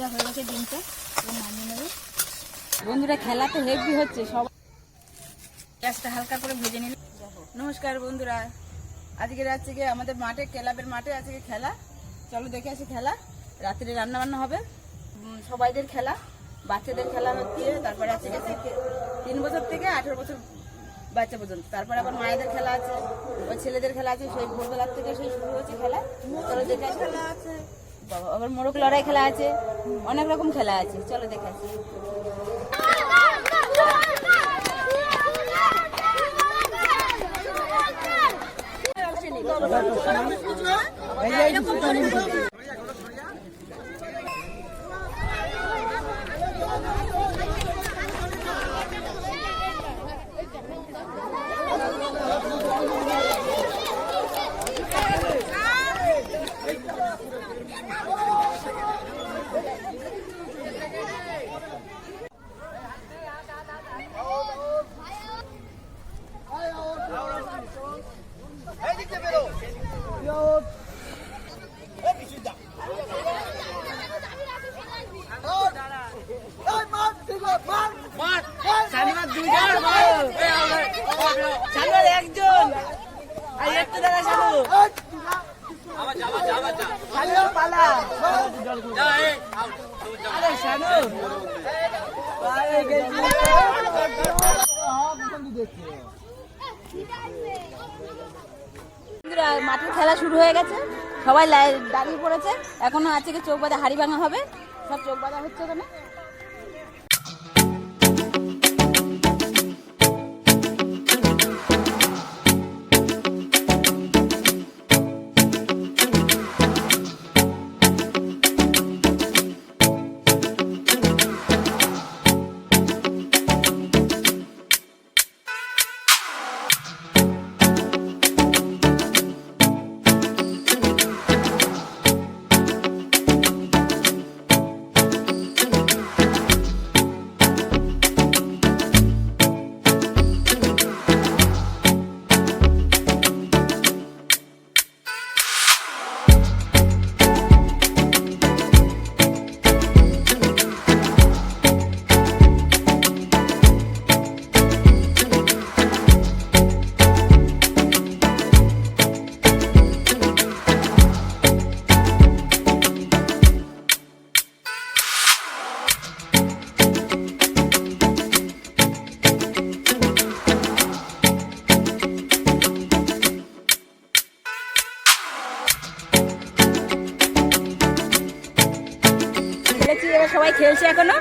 ভাজা হয়ে গেছে ডিমটা নামিয়ে নেবে। বন্ধুরা, খেলা তো হেভি হচ্ছে, সব গ্যাসটা হালকা করে ভেজে নিলে নমস্কার বন্ধুরা, আজকে গিয়ে আমাদের মাঠে, ক্লাবের মাঠে আজকে খেলা। চলো দেখে আসি খেলা। রাত্রে রান্না বান্না হবে সবাইদের খেলা, বাচ্চাদের খেলা হচ্ছে। তারপরে আছে তিন বছর থেকে আঠেরো বছর বাচ্চা পর্যন্ত। তারপরে আবার মায়েদের খেলা আছে ওই ছেলেদের খেলা আছে, সেই ভোরবেলার থেকে সেই শুরু হচ্ছে খেলা। চলো দেখে খেলা আছে। বাবা আবার মোরগ লড়াই খেলা আছে। অনেক রকম খেলা আছে। চলো দেখে আসি একজন আর একটু দাঁড়া শানু শানু পালা আরে শানু আরে গেছি বন্ধুরা, মাঠের খেলা শুরু হয়ে গেছে। সবাই দাঁড়িয়ে পড়েছে। এখনও আছে কি চোখ বাঁধা, হাড়ি ভাঙা হবে? সব চোখ বাঁধা হচ্ছে ওখানে। সবাই খেলছে এখনও।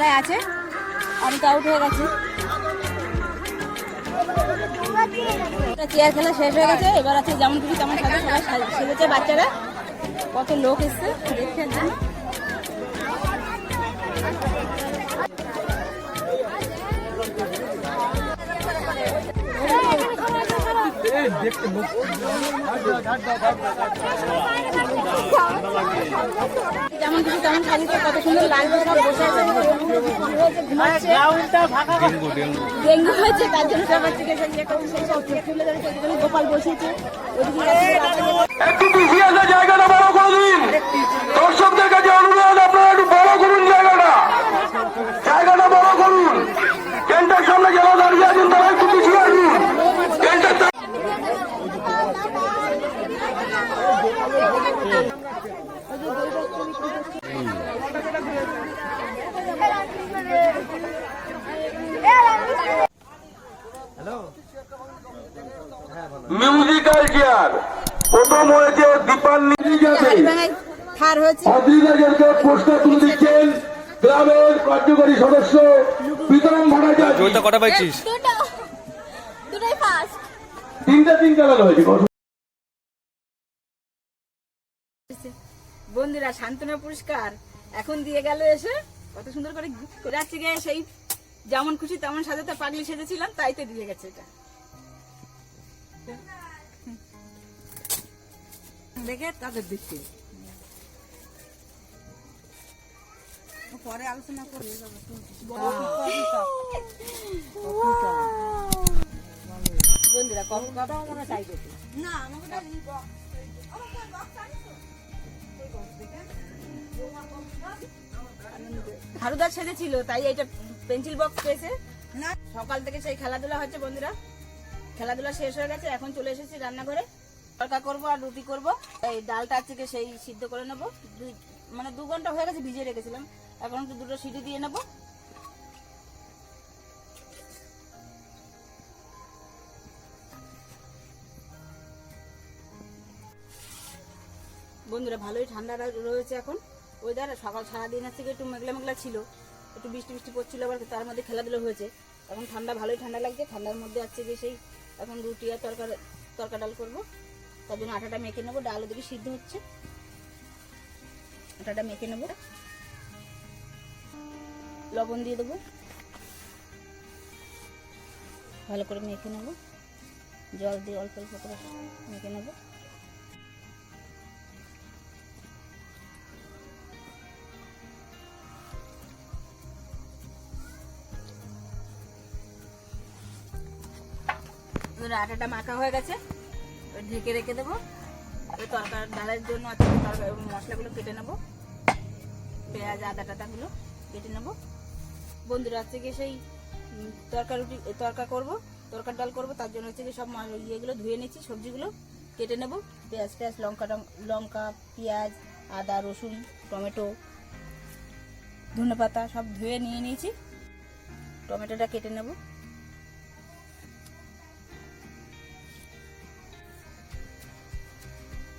খেলায় আছে। আমি তো আউট হয়ে গেছি। চেয়ার খেলা শেষ হয়ে গেছে। এবার আছে যেমন কিছু তেমন সাথে সবাই সেজেছে বাচ্চারা। কত লোক এসছে। দেখতে জন্য যেমন কিছু তেমন সাজিয়েছে কত সুন্দর লাগছে সব বসে আছে। ডেঙ্গু হয়েছে তার জন্য সবার চিকিৎসা ইয়ে করছে সেই সব তুলে ধরেছে গোপাল বসিয়েছে। ওদিকে রাত্রে- একটু পিছিয়ে আছে জায়গাটা বড় করে দিন দর্শকদের কাছে অনুরোধ আপনারা একটু বড় করুন জায়গাটা। জায়গাটা বড় করুন। সদস্য বিতরণ ভট্টাচার্য জয়িতা কটা পাইছিস? দুটো। দুটোই ফার্স্ট তিনটা তিনটা বেলা হয়েছে বন্ধুরা সান্ত্বনা পুরস্কার এখন দিয়ে গেল এসে। কত সুন্দর করে যাচ্ছে গিয়ে সেই যেমন খুশি তেমন সাজাতে পাগলি সেজেছিলাম তাই তো দিয়ে গেছে এটা। দেখে তাদের দিচ্ছে। পরে আলোচনা করবে বন্ধুরা কখন কখন আমরা চাই করছি হারুদা ছেড়েছিল তাই এটা পেন্সিল বক্স পেয়েছে। না। সকাল থেকে সেই খেলাধুলা হচ্ছে বন্ধুরা। খেলাধুলা শেষ হয়ে গেছে এখন চলে এসেছি রান্নাঘরে। তরকা করব আর রুটি করব। এই ডালটা আজকে সেই সিদ্ধ করে নেব। দুই মানে দু ঘণ্টা হয়ে গেছে ভিজিয়ে রেখেছিলাম। এখন একটু দুটো সিটি দিয়ে নেব। বন্ধুরা, ভালোই ঠান্ডা রয়েছে এখন। ওয়েদার সকাল সারাদিন আজকে একটু মেঘলা মেঘলা ছিল, একটু বৃষ্টি বৃষ্টি পড়ছিল আবার তার মধ্যে খেলাধুলো হয়েছে। এখন ঠান্ডা, ভালোই ঠান্ডা লাগছে। ঠান্ডার মধ্যে আছে যে সেই এখন রুটি আর তরকা তরকা ডাল করব। তার জন্য আটাটা মেখে নেব। ডাল ওদিকে সিদ্ধ হচ্ছে। আটাটা মেখে নেব। লবণ দিয়ে দেবো। ভালো করে মেখে নেব। জল দিয়ে অল্প অল্প করে মেখে নেব। আটাটা মাখা হয়ে গেছে। ঢেকে রেখে দেবো। এবার তরকার ডালের জন্য তরকারি মশলাগুলো কেটে নেব। পেঁয়াজ, আদা, টাদাগুলো কেটে নেব। বন্ধুরা হচ্ছে গিয়ে সেই তরকা রুটি তরকা করব, তরকার ডাল করব, তার জন্য হচ্ছে গিয়ে সব ইয়েগুলো ধুয়ে নিচ্ছি, সবজিগুলো কেটে নেব। পেঁয়াজ পেঁয়াজ, লঙ্কা লঙ্কা, পেঁয়াজ, আদা, রসুন, টমেটো, ধনে পাতা সব ধুয়ে নিয়ে নিয়েছি। টমেটোটা কেটে নেব।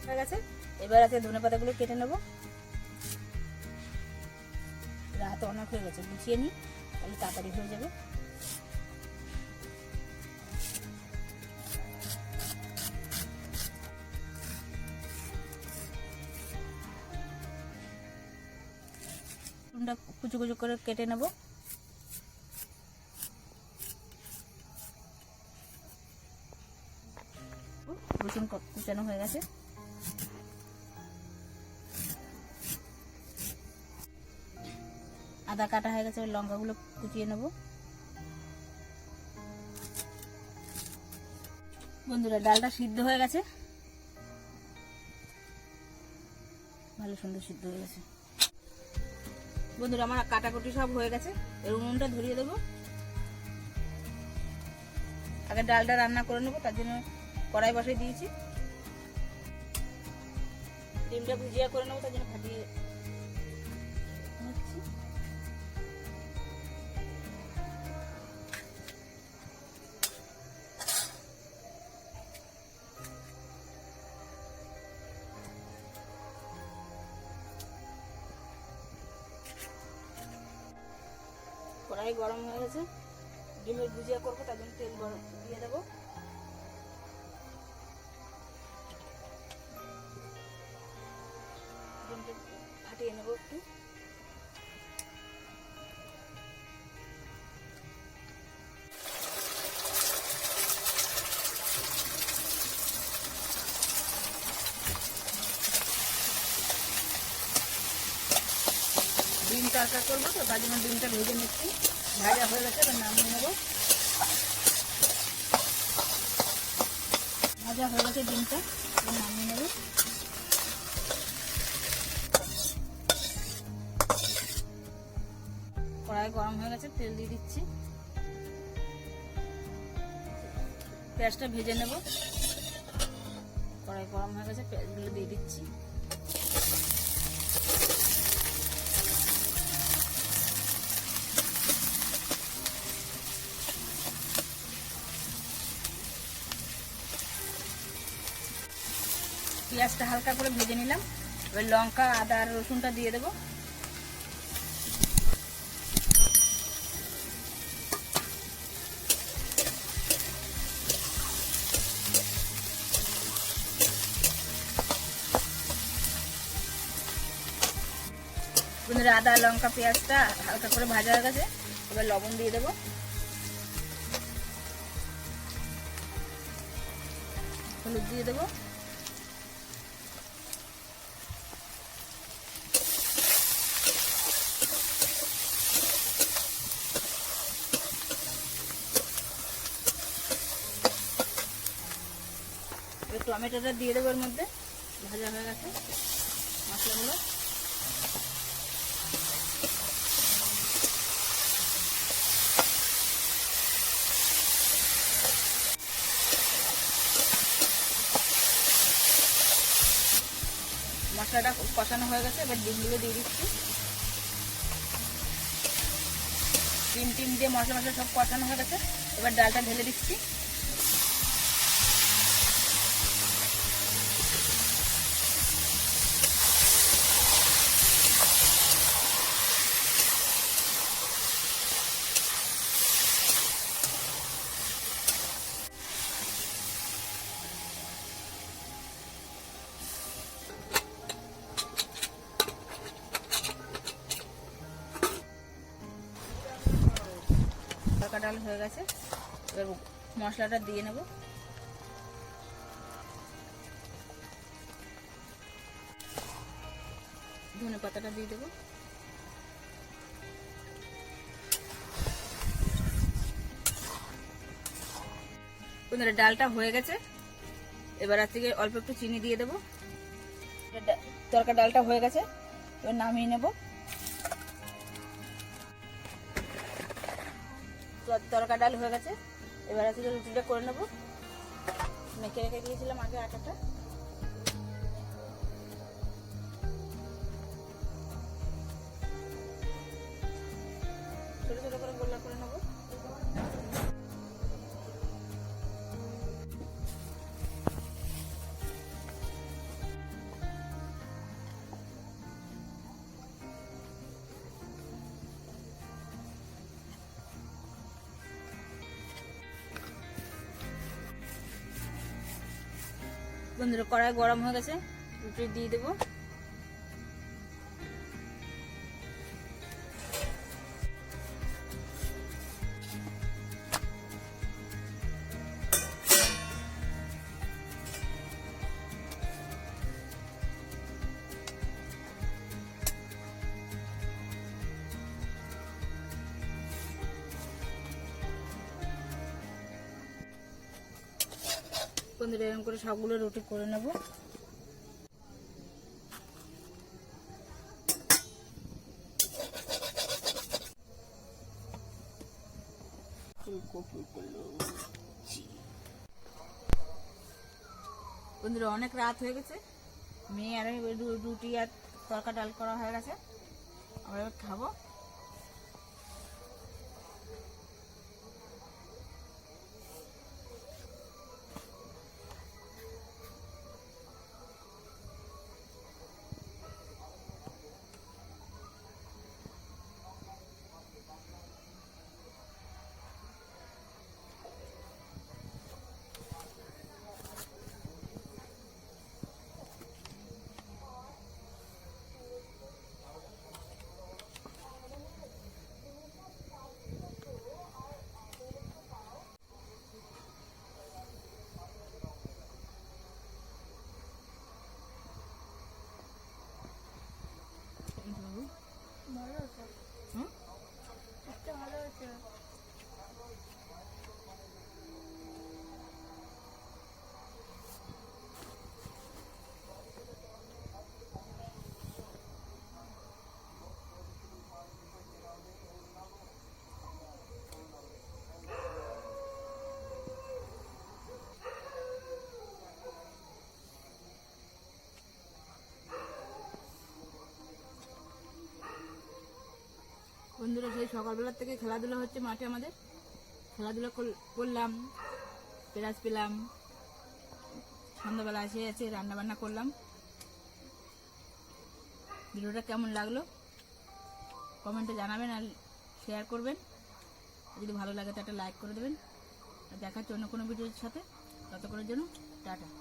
হয়ে গেছে? এবার আছে ধনে পাতাগুলো কেটে নেব। রাত অনেক হয়ে গেছে, গুছিয়ে নিই। তাহলে তাড়াতাড়ি হয়ে যাবে। কুচু কুচু করে কেটে নেব। রসুন কুচানো হয়ে গেছে। আদা কাটা হয়ে গেছে লঙ্কাগুলো কুচিয়ে নেব। বন্ধুরা, ডালটা সিদ্ধ হয়ে গেছে। ভালো সুন্দর সিদ্ধ হয়ে গেছে। বন্ধুরা, আমার কাটাকুটি সব হয়ে গেছে। এর উনুনটা ধরিয়ে দেবো। আগে ডালটা রান্না করে নেব, তার জন্য কড়াই বসাই দিয়েছি। ডিমটা ভুজিয়া করে নেব, তার জন্য ফাটিয়ে গেছে ডিমের ভুজিয়া করব, তার জন্য তেল দিয়ে দেবো। ডিমটা ফাটিয়ে নেব একটু। ডিম তরকা করব তো, তার জন্য ডিমটা ভেজে নিচ্ছি। ভাজা হয়ে গেছে, এবার নামিয়ে নেব। ভাজা হয়ে গেছে ডিমটা, এবার নামিয়ে নেব। কড়াই গরম হয়ে গেছে, তেল দিয়ে দিচ্ছি। পেঁয়াজটা ভেজে নেব। কড়াই গরম হয়ে গেছে, পেঁয়াজগুলো দিয়ে দিচ্ছি। পেঁয়াজটা হালকা করে ভেজে নিলাম। এবার লঙ্কা, আদা আর রসুনটা দিয়ে দেবো। আদা, লঙ্কা, পেঁয়াজটা হালকা করে ভাজা হয়ে গেছে। এবার লবণ দিয়ে দেবো। হলুদ দিয়ে দেবো। টমেটোটা দিয়ে দেবো এর মধ্যে। ভাজা হয়ে গেছে। মশলাগুলো। মশলাটা খুব কষানো হয়ে গেছে, এবার ডিমগুলো দিয়ে দিচ্ছি। ডিম টিম দিয়ে মশলা মশলা সব কষানো হয়ে গেছে। এবার ডালটা ঢেলে দিচ্ছি। গেছে। এবার মশলাটা দিয়ে নেব। ধনে পাতাটা দিয়ে দেবো। বন্ধুরা, ডালটা হয়ে গেছে। এবার থেকে অল্প একটু চিনি দিয়ে দেবো। এবার ডা- তরকা ডালটা হয়ে গেছে। এবার নামিয়ে নেব। তরকা ডাল হয়ে গেছে। এবার আজকে রুটিটা করে নেব। মেখে রেখে দিয়েছিলাম আগে আটাটা। ছোট ছোট করে গোল্লা করে নেব। বন্ধুরা কড়াই গরম হয়ে গেছে। রুটি দিয়ে দেবো। বন্ধুরা এরকম করে সবগুলো রুটি করে নেব। বন্ধুরা, অনেক রাত হয়ে গেছে। মেয়ে আর রুটি আর তরকা ডাল করা হয়ে গেছে। আমরা 걱정하려고 응? 걱정하려고 했어요. বন্ধুরা, সেই সকালবেলার থেকে খেলাধুলা হচ্ছে মাঠে আমাদের। খেলাধুলা কর- করলাম, প্রাইজ পেলাম। সন্ধ্যাবেলা এসে এসে রান্না বান্না করলাম। ভিডিওটা কেমন লাগল? কমেন্টে জানাবেন আর শেয়ার করবেন। যদি ভালো লাগে তো একটা লাইক করে দেবেন। আর দেখাচ্ছে অন্য কোনো ভিডিওর সাথে। ততক্ষণের জন্য টাটা।